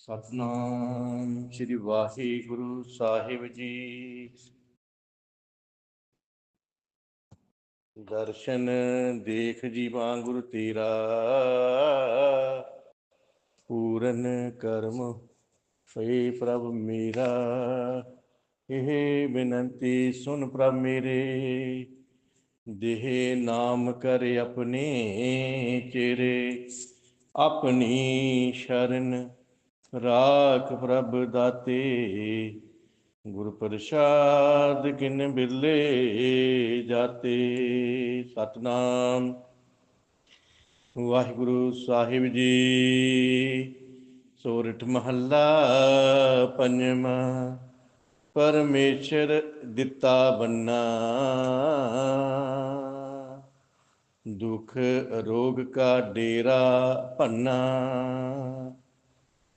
ਸਤਨਾਮ ਸ੍ਰੀ ਵਾਹਿਗੁਰੂ ਸਾਹਿਬ ਜੀ। ਦਰਸ਼ਨ ਦੇਖ ਜੀਵਾ ਗੁਰੂ ਤੇਰਾ, ਪੂਰਨ ਕਰਮ ਫੇ ਪ੍ਰਭ ਮੇਰਾ। ਇਹ ਬੇਨੰਤੀ ਸੁਨ ਪ੍ਰਭ ਮੇਰੇ, ਦੇਹ ਨਾਮ ਕਰ ਆਪਣੇ ਚਿਹਰੇ ਆਪਣੀ ਸ਼ਰਨ ਰਾਖ ਪ੍ਰਭ ਦਾਤੇ, ਗੁਰ ਪ੍ਰਸਾਦ ਕਿਨ ਬਿਲੇ ਜਾਤੇ। ਸਤਨਾਮ। ਵਾਹਿਗੁਰੂ ਸਾਹਿਬ ਜੀ, ਸੋਰਠ ਮਹੱਲਾ ਪੰਜਵਾਂ, ਪਰਮੇਸ਼ਰ ਦਿੱਤਾ ਬੰਨਾ। ਦੁਖ ਰੋਗ ਕਾ ਡੇਰਾ ਭੰਨਾ।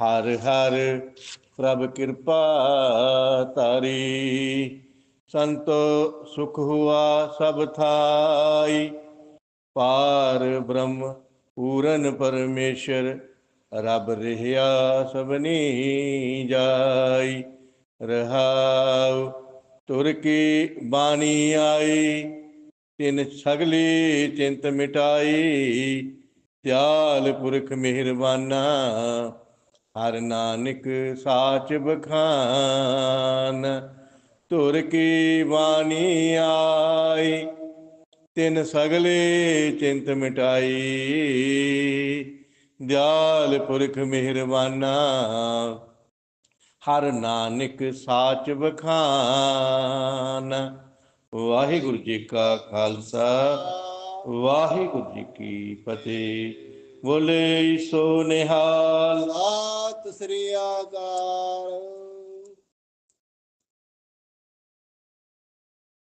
ਹਰ ਹਰ ਪ੍ਰਭ ਕਿਰਪਾ ਤਾਰੀ। ਸੰਤੋ ਸੁਖ ਹੁਆ ਸਭ ਥਾਈ। ਪਾਰ ਬ੍ਰਹਮ ਪੂਰਨ ਪਰਮੇਸ਼ਰ, ਰੱਬ ਰਹਿਆ ਸਭਨੀ ਜਾਈ। ਰਹਾਉ ਤੁਰ ਕੀ ਬਾਣੀ ਆਈ, ਤਿਨ ਸਗਲੀ ਚਿੰਤ ਮਿਟਾਈ। ਤਿਆਲ ਪੁਰਖ ਮਿਹਰਬਾਨਾ ਹਰ ਨਾਨਕ ਸਾਚ ਬਖਾਨ ਤੁਰ ਕੀ ਬਾਣੀ ਆਈ, ਤਿਨ ਸਗਲੇ ਚਿੰਤ ਮਿਟਾਈ। ਦਿਆਲ ਪੁਰਖ ਮਿਹਰਬਾਨਾ, ਹਰ ਨਾਨਕ ਸਾਚ ਬਖਾਨ। ਵਾਹਿਗੁਰੂ ਜੀ ਕਾ ਖਾਲਸਾ, ਵਾਹਿਗੁਰੂ ਜੀ ਕੀ ਫਤਿਹ। ਬੋਲੇ ਸੋ ਨਿਹਾਲ। ਸਤਿ ਸ੍ਰੀ ਅਕਾਲ।